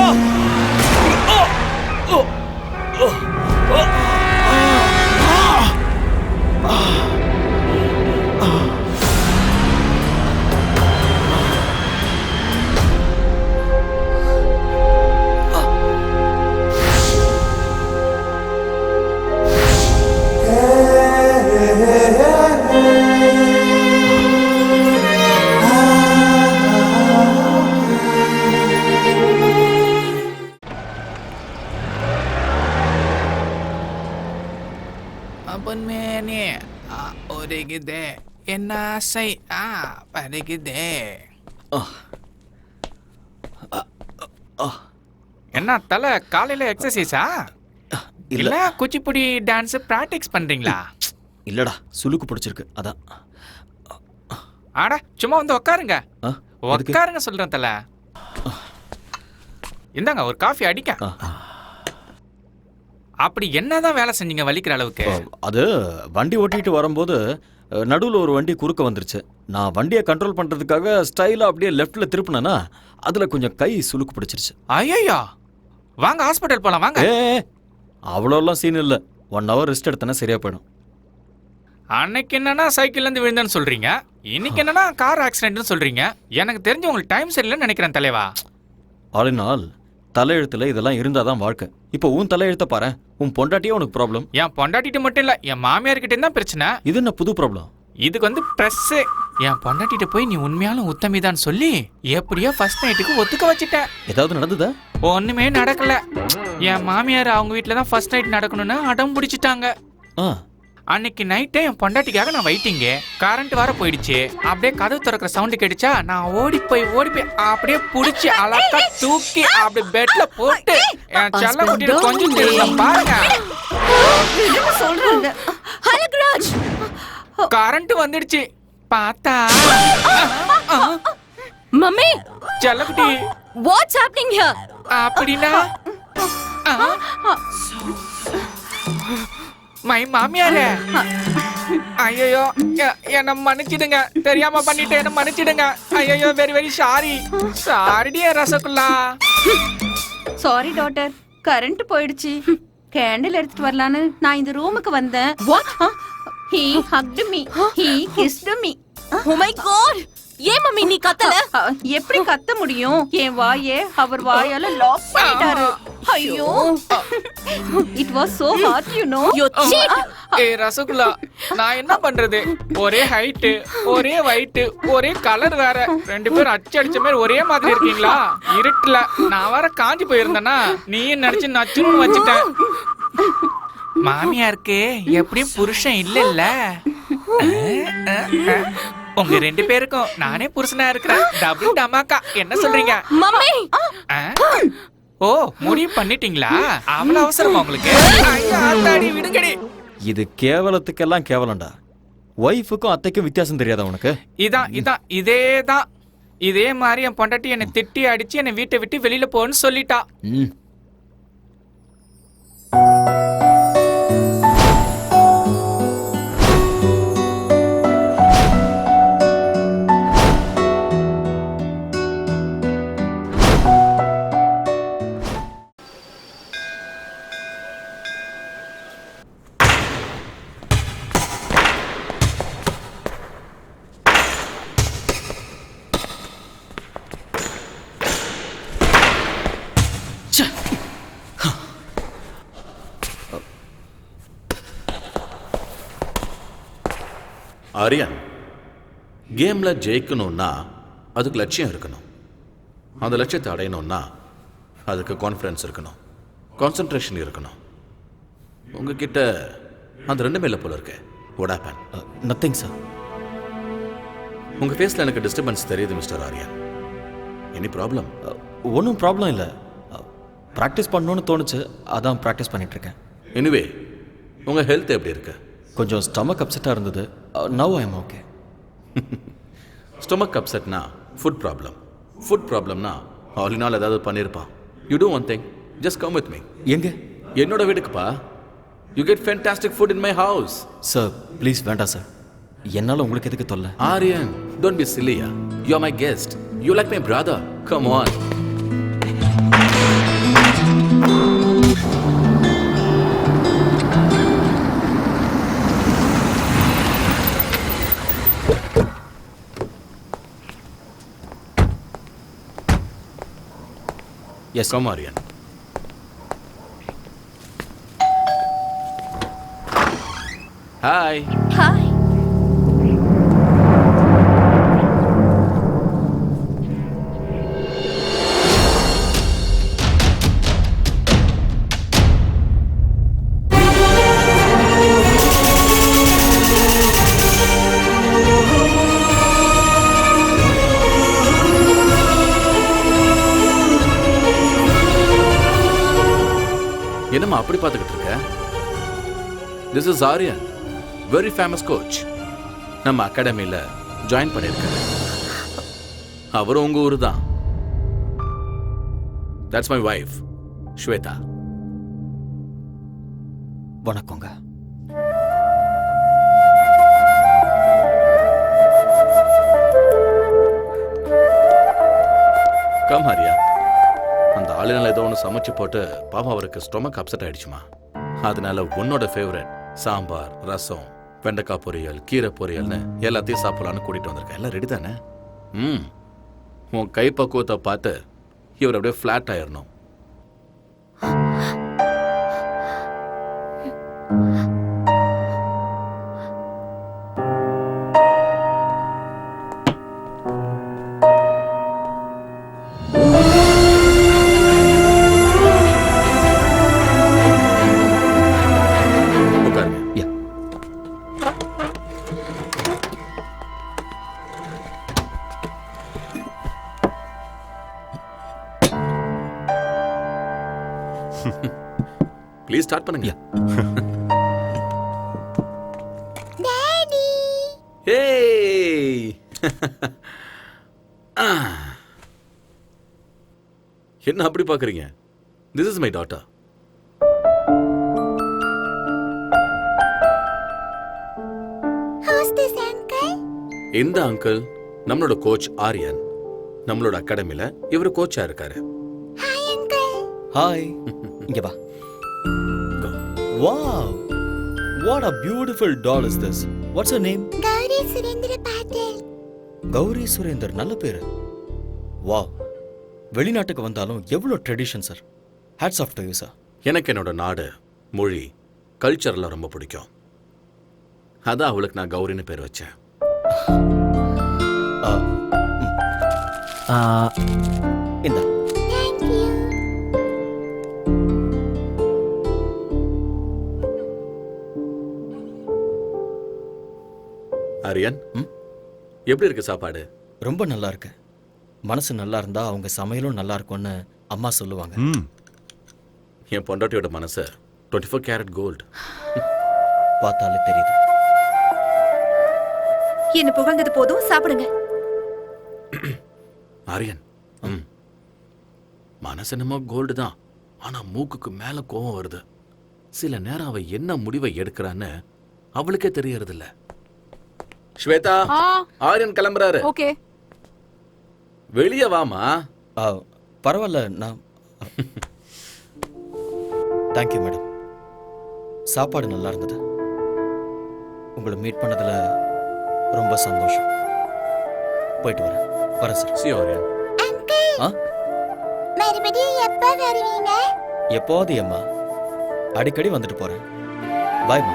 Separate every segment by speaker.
Speaker 1: ஸ்வேதா
Speaker 2: பொன்மேனே ஒருகுதே என்ன ஆசை ஆ பருகுதே என்ன தலை காலையில எக்ஸசைஸா
Speaker 3: இல்ல
Speaker 2: குச்சிப்புடி டான்ஸ் பிராக்டிஸ் பண்றீங்களா
Speaker 3: இல்லடா சுளுக்கு பிடிச்சிருக்கு அதான்
Speaker 2: ஆடா சும்மா வந்து
Speaker 3: எதுக்கு?
Speaker 2: உட்காருங்க சொல்றேன் தல இந்தாங்க ஒரு காஃபி அடிக்க. அப்படி என்னதான் வேலை செஞ்சீங்க வலிக்கிற அளவுக்கு?
Speaker 3: அது வண்டி ஓட்டிட்டு வரும்போது நடுவில் ஒரு வண்டி குறுக்க வந்துருச்சு. நான் வண்டியை கண்ட்ரோல் பண்றதுக்காக ஸ்டைலா அப்படியே லெஃப்ட்ல திருப்பினேன்னா அதுல கொஞ்சம் கை சுளுக்கு பிடிச்சிருச்சு.
Speaker 2: ஐயோ வாங்க ஹாஸ்பிட்டல் போலாம் வாங்க.
Speaker 3: ஏ அவ்வளோலாம் சீன் இல்லை. ஒன் ஹவர் ரெஸ்ட் எடுத்தேன்னா சரியா போயிடும்.
Speaker 2: அன்னைக்கு என்னன்னா சைக்கிள்ல இருந்து விழுந்தேன்னு சொல்றீங்க. இன்னைக்கு என்னன்னா கார் ஆக்சிடென்ட்னு சொல்றீங்க. எனக்கு தெரிஞ்சு உங்களுக்கு டைம் சரியில்லைன்னு நினைக்கிறேன் தலைவா.
Speaker 3: ஆல் இன் ஆல் தலையெழுத்துல இதெல்லாம் இருந்தாதான் வாழ்க்கை. இப்போ உன் தலையெழுத்த பாரு. உன் பொண்டாட்டியே உனக்கு ப்ராப்ளம்
Speaker 2: என் பொண்டாட்டிட்டு மட்டும் இல்ல என் மாமியார் கிட்ட தான் பிரச்சனை.
Speaker 3: இது என்ன புது ப்ராப்ளம்
Speaker 2: இதுக்கு வந்து ப்ரெஸ் என் பொண்டாட்டிட்ட போய் நீ உண்மையாலும் உத்தமிதான் சொல்லி எப்படியோ ஃபர்ஸ்ட் நைட்டுக்கு ஒத்துக்க வச்சுட்டேன்.
Speaker 3: ஏதாவது நடந்ததா?
Speaker 2: ஒண்ணுமே நடக்கல. என் மாமியார் அவங்க வீட்ல தான் ஃபர்ஸ்ட் நைட் நடக்கணும்னு அடம் பிடிச்சிட்டாங்க.
Speaker 3: ஆ.
Speaker 2: அன்னைக்கு நைட்டே என் பொண்டாட்டிக்காக நான் வெயிட்டிங்க கரண்ட் வர போயிடுச்சு. அப்படியே கதவு திறக்கிற சவுண்டு கேட்டுச்சா நான் ஓடி போய் ஓடி போய் அப்படியே புடிச்சு அழகா தூக்கி அப்படி பெட்ல போட்டு என் செல்ல குட்டியில கொஞ்சம் தெரியல பாருங்க.
Speaker 4: சொல்றாங்க
Speaker 2: கரண்ட் வந்துடுச்சு. பார்த்தா?
Speaker 4: மம்மி!
Speaker 2: செல்லக்குட்டி
Speaker 4: வாட்ஸ் ஹேப்பனிங் ஹியர்
Speaker 2: அப்படின்னா? மை மாமியாரே. ஐயோ என்ன மன்னிச்சிடுங்க. தெரியாம பண்ணிட்டு என்ன மன்னிச்சிடுங்க. ஐயோ வெரி வெரி சாரி சாரிடியே ரசகுல்லா.
Speaker 5: சாரி டாட்டர் கரண்ட் போயிடுச்சு. கேண்டில் எடுத்துட்டு வரலான்னு நான் இந்த ரூமுக்கு வந்தேன். He hugged me he kissed me
Speaker 4: oh my god ஏன் மம்மி நீ கத்தல?
Speaker 5: எப்படி கத்த முடியும்? என் வாயே அவர் வாயால லாக் பண்ணிட்டாரு. ஐயோ. It was so hard you know
Speaker 2: a rasgulla நான் என்ன பண்றது? ஒரே ஹைட்டு ஒரே வைட்டு ஒரே கலர் வேற. ரெண்டு பேரும் அச்சு அடிச்ச மாதிரி ஒரே மாதிரி இருக்கீங்களா? இருட்டுல. நான் வேற காஞ்சி போயிருந்தேனா நீயும் நினைச்சு நச்சுன்னு வச்சுட்டேன். மாமியாருக்கு எப்படியும் புருஷன் இல்ல இல்ல உங்க ரெண்டு பேருக்கும் நானே புருஷனா இருக்கிறேன். டபுள் டமாக்கா என்ன சொல்றீங்க?
Speaker 4: மம்மி!
Speaker 2: ஆ? ஓ முடிவு பண்ணிட்டீங்களா? அவ்வளவு அவசரமா உங்களுக்கு? விடுங்கடி.
Speaker 3: இது கேவலத்துக்கெல்லாம் கேவலம்டா. ஒய்ஃபுக்கும் அத்தைக்கும் வித்தியாசம் தெரியாதா உனக்கு?
Speaker 2: இதான் இதான் இதேதான் இதே மாதிரி என் பொண்டாட்டி என்னை திட்டி அடிச்சு என்னை வீட்டை விட்டு வெளியில போன்னு சொல்லிட்டா.
Speaker 6: ஆரியன் கேமில் ஜெயிக்கணும்னா அதுக்கு லட்சியம் இருக்கணும். அந்த லட்சியத்தை அடையணும்னா அதுக்கு கான்ஃபிடன்ஸ் இருக்கணும். கான்சன்ட்ரேஷன் இருக்கணும். உங்ககிட்ட அந்த ரெண்டுமே இல்லை போல இருக்கு. ஓடாப்பன்
Speaker 3: நத்திங் சார்
Speaker 6: உங்கள் ஃபேஸில் எனக்கு டிஸ்டர்பன்ஸ் தெரியுது மிஸ்டர் ஆரியன் எனி ப்ராப்ளம்
Speaker 3: ஒன்றும் ப்ராப்ளம் இல்லை. ப்ராக்டிஸ் பண்ணணும்னு தோணுச்சு. அதான் ப்ராக்டிஸ் பண்ணிட்டு இருக்கேன்.
Speaker 6: எனிவே உங்கள் ஹெல்த் எப்படி இருக்கு?
Speaker 3: கொஞ்சம் ஸ்டமக் அப்செட்டாக இருந்தது. Now I am okay
Speaker 6: stomach அப்செட்னா food problem food ப்ராப்ளம்னா ஆலினால் ஏதாவது பண்ணியிருப்பான் you do one thing just come with me
Speaker 3: எங்க?
Speaker 6: என்னோட வீட்டுக்குப்பா. You get fantastic food in my house
Speaker 3: sir please வேண்டாம் சார் என்னால் உங்களுக்கு எதுக்கு தொல்லை?
Speaker 6: Aryan don't be சில்லியா you are my guest you like my brother come on
Speaker 3: yes
Speaker 6: come Aryan hi
Speaker 5: hi
Speaker 6: this is Aryan very famous coach நம்ம அகாடமியில் join பண்ணியிருக்காரு. அவரும் உங்க ஊர் தான். தட்ஸ் மை வைஃப் ஸ்வேதா
Speaker 3: வணக்கங்க.
Speaker 6: கம் ஹரியா அந்த ஆளுநர் ஏதோ ஒன்று சமைச்சு போட்டு பாவம் அவருக்கு ஸ்டொமக் அப்செட் ஆயிடுச்சுமா. அதனால உன்னோட ஃபேவரட் சாம்பார் ரசம் வெண்டைக்காய் பொரியல் கீரை பொரியல்னு எல்லாத்தையும் சாப்பிடலான்னு கூட்டிகிட்டு வந்திருக்கேன். எல்லாம் ரெடி தானே? ம். உன் கை பக்குவத்தை பார்த்து இவர் அப்படியே ஃப்ளாட் ஆயிடணும் என்ன அப்படி பார்க்கறீங்க? திஸ் இஸ் மை டாட்டர் இந்த அங்கிள் நம்மளோட கோச் ஆரியன். நம்மளோட அகாடமில இவர் கோச்சா இருக்காரு.
Speaker 3: ஹாய் இங்க வா. Wow what a beautiful doll is this what's her name
Speaker 1: Gauri Surendra Patil
Speaker 3: Gauri Surender நல்ல பேரு. வாவ். வெளிநாட்டுக்கு வந்தாலும் எவ்வளோ tradition sir hats off to you sir
Speaker 6: எனக்கு என்னோட நாடு மொழி கல்ச்சர்லாம் ரொம்ப பிடிக்கும். அதான் அவளுக்கு நான் கௌரின்னு பேர் வச்சேன்.
Speaker 3: இந்த.
Speaker 6: ஆரியன்
Speaker 3: ம்?
Speaker 6: எப்படி இருக்கு சாப்பாடு?
Speaker 3: ரொம்ப நல்லா இருக்கு. மனசு நல்லா இருந்தா அவங்க சமையலும் நல்லா இருக்கும்னு அம்மா சொல்லுவாங்க.
Speaker 6: என் பொண்டாட்டியோட மனசு டுவெண்ட்டி ஃபோர் கேரட் கோல்டு
Speaker 3: பார்த்தாலே தெரியுது.
Speaker 5: என்ன புகழ்ந்தது போதும் சாப்பிடுங்க.
Speaker 6: ஆரியன் ம். மனசு என்னமோ கோல்டு தான். ஆனா மூக்குக்கு மேல கோவம் வருது. சில நேரம் அவ என்ன முடிவை எடுக்கிறான்னு அவளுக்கே தெரியறது இல்ல ஸ்வேதா ஆரியன் கிளம்புறாரு.
Speaker 5: ஓகே.
Speaker 6: வெளியே வாமா
Speaker 3: ஆ, பரவாயில்ல நான் தேங்க்யூ மேடம் சாப்பாடு நல்லா இருந்தது. உங்களை மீட் பண்ணதுல ரொம்ப சந்தோஷம். போயிட்டு வரேன். வரேன் சார்
Speaker 6: சி ஆரியன்
Speaker 3: ஆ?
Speaker 1: மறுபடியும் எப்ப வருவீங்க?
Speaker 3: எப்போது அம்மா? அடிக்கடி வந்துட்டு போறேன். பாய்மா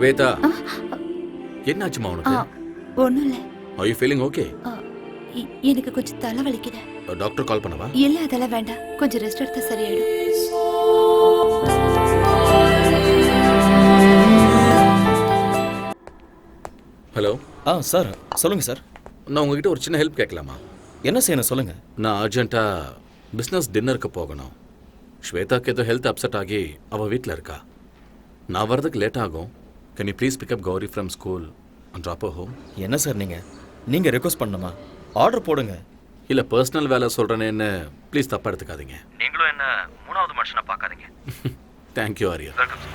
Speaker 6: ஸ்வேதா. என்னாச்சுமா உனக்கு?
Speaker 5: ஒண்ணும் இல்ல
Speaker 6: ஆர் யூ ஃபீலிங் ஓகே
Speaker 5: எனக்கு கொஞ்சம் தலை வலிக்குது
Speaker 6: டாக்டர் கால் பண்ணவா?
Speaker 5: இல்ல அதெல்லாம் வேண்டாம். கொஞ்சம் ரெஸ்ட் எடுத்தா சரியாயிடும்.
Speaker 6: ஹலோ
Speaker 3: ஆ சார் சொல்லுங்க சார்.
Speaker 6: நான் உங்ககிட்ட ஒரு சின்ன ஹெல்ப் கேட்கலாமா?
Speaker 3: என்ன செய்யணும் சொல்லுங்க?
Speaker 6: நான் அர்ஜென்ட்டாக பிஸ்னஸ் டின்னருக்கு போகணும். ஸ்வேதாக்கு ஏதோ ஹெல்த் அப்செட் ஆகி அவள் வீட்டில் இருக்கா. நான் வர்றதுக்கு லேட் ஆகும். Can you please pick up Gauri from school and drop home
Speaker 3: என்ன சார் நீங்கள் நீங்கள் ரெக்வஸ்ட் பண்ணணுமா? ஆர்டர் போடுங்க.
Speaker 6: இல்லை பர்சனல் வேலை சொல்கிறேனேன்னு ப்ளீஸ் தப்பாக எடுத்துக்காதீங்க.
Speaker 3: நீங்களும் என்ன மூணாவது மனுஷனை பார்க்காதீங்க.
Speaker 6: தேங்க்யூ ஆரியன்
Speaker 1: மம்மி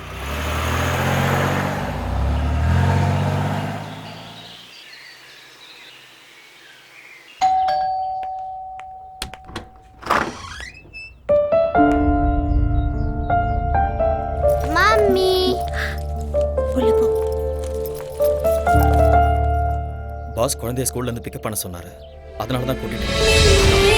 Speaker 3: பாஸ் குழந்தைய ஸ்கூல்ல இருந்து பிக்கப் பண்ண சொன்னாரு. அதனால தான் கூட்டிட்டு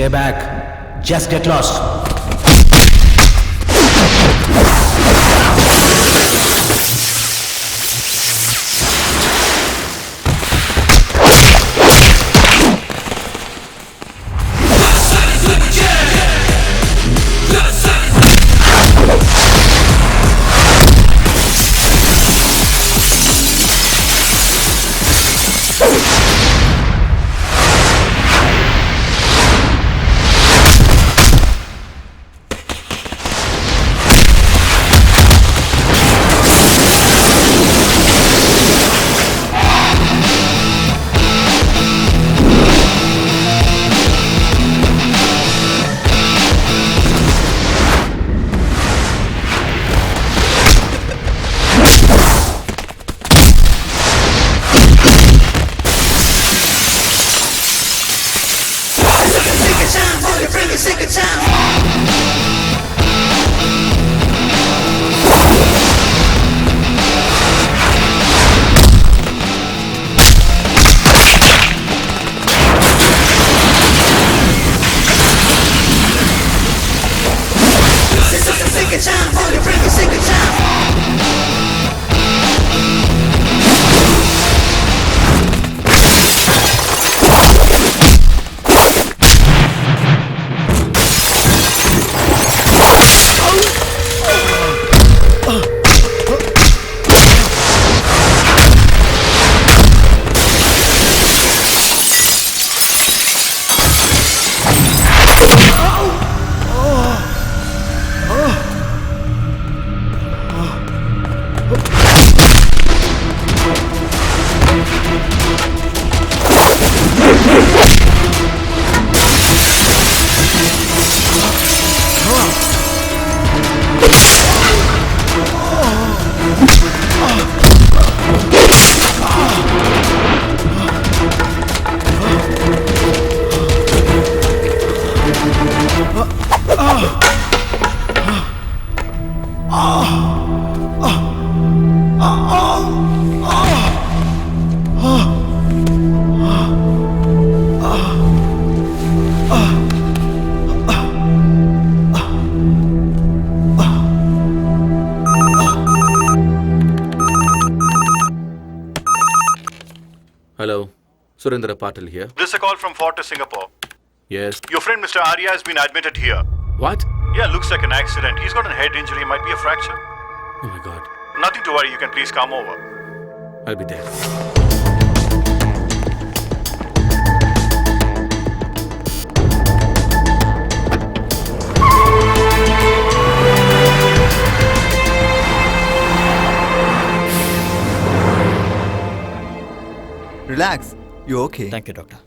Speaker 7: Stay back. Just get lost.
Speaker 6: Hello, Surendra Patil here.
Speaker 8: This is a call from Fort to Singapore.
Speaker 6: Yes.
Speaker 8: Your friend Mr. Arya has been admitted here.
Speaker 6: What?
Speaker 8: Yeah, looks like an accident. He's got a head injury, might be a fracture.
Speaker 6: Oh my god.
Speaker 8: Nothing to worry, you can please come over.
Speaker 6: I'll be there.
Speaker 9: Relax. You okay?
Speaker 3: Thank you doctor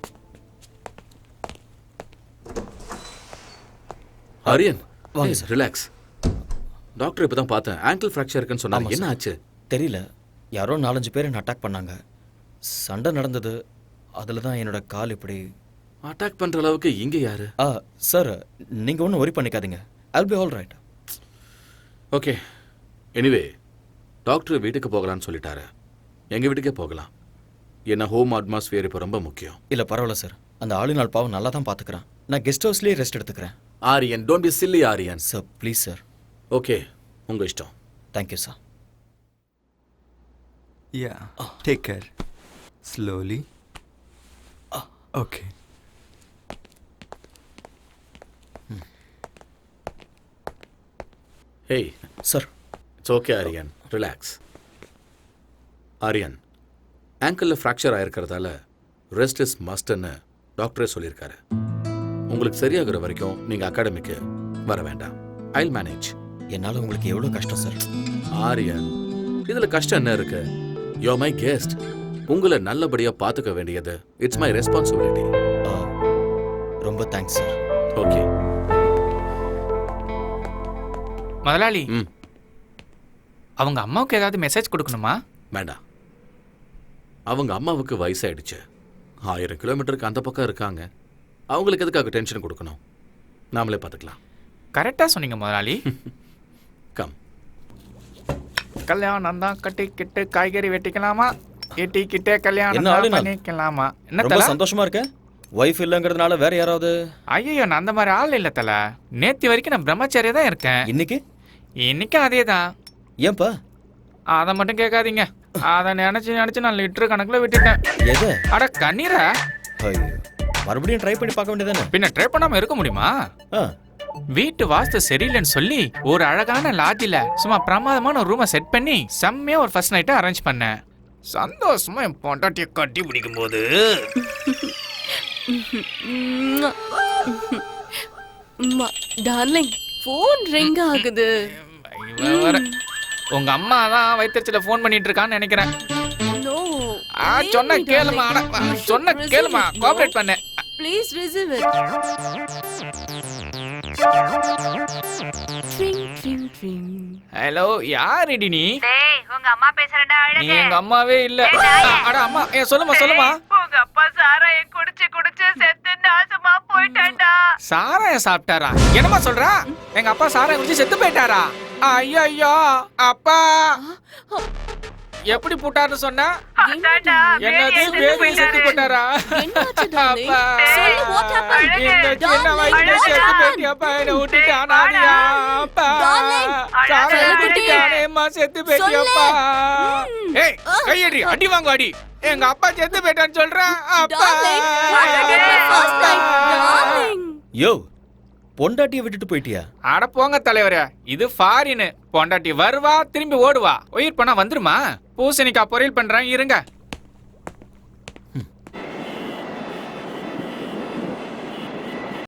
Speaker 6: Aryan
Speaker 3: வாங்க
Speaker 6: sir relax doctor இப்போ தான் பார்த்தேன். Angle fracture இருக்குன்னு சொன்னாங்க என்ன. ஆச்சு
Speaker 3: தெரியல. யாரோ நாலஞ்சு பேர் என்ன அட்டாக் பண்ணாங்க. சண்டை நடந்தது. அதில் தான் என்னோட கால் இப்படி
Speaker 6: அட்டாக் பண்ற அளவுக்கு இங்க யாரு?
Speaker 3: ஆ சார் நீங்கள் ஒன்றும் ஒரி பண்ணிக்காதீங்க. I'll be all right
Speaker 6: okay anyway doctor வீட்டுக்கு போகலான்னு சொல்லிட்டாரு. எங்க வீட்டுக்கே போகலாம். ஏன்னா ஹோம் அட்மாஸ்பியர் இப்போ ரொம்ப முக்கியம்.
Speaker 3: இல்லை பரவாயில்ல சார் அந்த ஆளினாள் பாவம் நல்லா தான் பார்த்துக்கிறேன். நான் கெஸ்ட் ஹவுஸ்லேயே ரெஸ்ட் எடுத்துக்கிறேன்.
Speaker 6: Aryan don't be silly Aryan.
Speaker 3: Sir please sir
Speaker 6: okay உங்க இஷ்டம்.
Speaker 3: Thank you sir
Speaker 9: Yeah. Take care. Slowly. Okay.
Speaker 6: Hey
Speaker 3: sir
Speaker 6: it's okay Aryan relax Aryan ஆங்கிளில் ஃப்ராக்சர் ஆயிருக்கிறதால ரெஸ்ட் இஸ் மஸ்ட்னு டாக்டரே சொல்லியிருக்காரு. உங்களுக்கு சரியாகிற வரைக்கும் நீங்கள் அகாடமிக்கு வர வேண்டாம். ஐல் மேனேஜ்
Speaker 3: என்னால உங்களுக்கு எவ்வளவு கஷ்டம் சார்
Speaker 6: ஆரியன் இதில் கஷ்டம் என்ன இருக்கு? யோ மை கெஸ்ட் உங்களை நல்லபடியாக பார்த்துக்க வேண்டியது இட்ஸ் மை ரெஸ்பான்சிபிலிட்டி
Speaker 3: ரொம்ப தேங்க்ஸ் சார்
Speaker 6: ஓகே
Speaker 2: முதலாளி
Speaker 6: ம்.
Speaker 2: அவங்க அம்மாவுக்கு ஏதாவது மெசேஜ் கொடுக்கணுமா?
Speaker 6: வேண்டாம். அவங்க அம்மாவுக்கு வயசாயிடுச்சு. ஆயிரம் கிலோமீட்டருக்கு அந்த பக்கம் இருக்காங்க. அவங்களுக்கு எதுக்காக டென்ஷன் கொடுக்கணும்? நாமளே பார்த்துக்கலாம்.
Speaker 2: கரெக்டா சொன்னீங்க முதலாளி.
Speaker 6: கம்
Speaker 2: கல்யாணம் தான் கட்டிக்கிட்டு காய்கறி வெட்டிக்கலாமா? வெட்டிக்கிட்டே கல்யாணம் தான்? பண்ணிக்கலாமா? என்ன
Speaker 3: ரொம்ப
Speaker 2: தல?
Speaker 3: சந்தோஷமா இருக்க? ஒய்ஃப் இல்லைங்கிறதுனால வேற யாராவது?
Speaker 2: ஐயோ நான் அந்த மாதிரி ஆள் இல்ல தல. நேத்து வரைக்கும் நான் பிரம்மச்சாரியா தான் இருக்கேன்.
Speaker 3: இன்னைக்கு?
Speaker 2: இன்னைக்கும் அதே தான்
Speaker 3: ஏன்பா?
Speaker 2: அதை மட்டும் கேட்காதீங்க. அதை நினைச்சு நினைச்சு நான் லிட்டர் கணக்குல விட்டுட்டேன்.
Speaker 3: எது?
Speaker 2: அட கண்ணீரை?
Speaker 3: ஐயோ. மறுபடியும் ட்ரை பண்ணி பார்க்க வேண்டியதானே
Speaker 2: பின்ன ட்ரை பண்ணாம இருக்க முடியுமா? வீட்டு வாஸ்து சரியில்லைன்னு சொல்லி ஒரு அழகான லாட்ஜில சும்மா பிரமாதமான ஒரு ரூமை செட் பண்ணி செம்மையா ஒரு ஃபர்ஸ்ட் நைட்டை அரேஞ்ச் பண்ணேன். சந்தோஷமா என் பொண்டாட்டியை கட்டி பிடிக்கும் போது
Speaker 4: டார்லிங் ஃபோன் ரிங் ஆகுது.
Speaker 2: உங்க அம்மா தான் வயிற்றுல ஃபோன் பண்ணிட்டு இருக்கான்னு நினைக்கிறேன்.
Speaker 4: நோ
Speaker 2: ஆ, சொன்ன கேளுமா அட, சொன்ன கேளுமா கோஆபரேட் பண்ணு.
Speaker 4: ப்ளீஸ் ரிசீவ் இட்
Speaker 2: ஹலோ யாருடி நீ?
Speaker 5: டேய் உங்க அம்மா பேசுறடா
Speaker 2: நீ எங்க அம்மாவே இல்ல. அட அம்மா ஏ சொல்லுமா சொல்லுமா
Speaker 5: உங்க அப்பா சாராய குடிச்சு குடிச்சு செத்து நாசமா போயிட்டான்டா.
Speaker 2: சாராயம் சாப்பிட்டாரா? என்னம்மா சொல்றா? எங்க அப்பா சாராயம் குடிச்சு செத்து போயிட்டாரா? ஐயோ ஐயோ அப்பா எப்படி போட்டாருன்னு சொன்னா? என்னது வேதி செத்து போட்டாரா? அப்பா? இந்த சின்ன வயசுல
Speaker 4: Darling,
Speaker 2: செத்து போயிட்டு அப்பா என்ன விட்டுட்டானாடியா? அப்பா.
Speaker 4: குட்டி.
Speaker 2: குடிச்சானேம்மா செத்து போயிட்டியப்பா
Speaker 4: ம்.
Speaker 2: ஏய் கையடி அடி வாங்கு அடி. எங்க அப்பா செத்து போயிட்டான்னு சொல்றேன் அப்பா.
Speaker 3: யோ பொண்டாட்டியை விட்டுட்டு போயிட்டியா?
Speaker 2: அட போங்க தலைவரே இது ஃபாரின் பொண்டாட்டி வருவா திரும்பி ஓடுவா. உயிர் பணம் வந்துருமா? பூசணிக்காய் பொரியல் பண்றேன் இருங்க.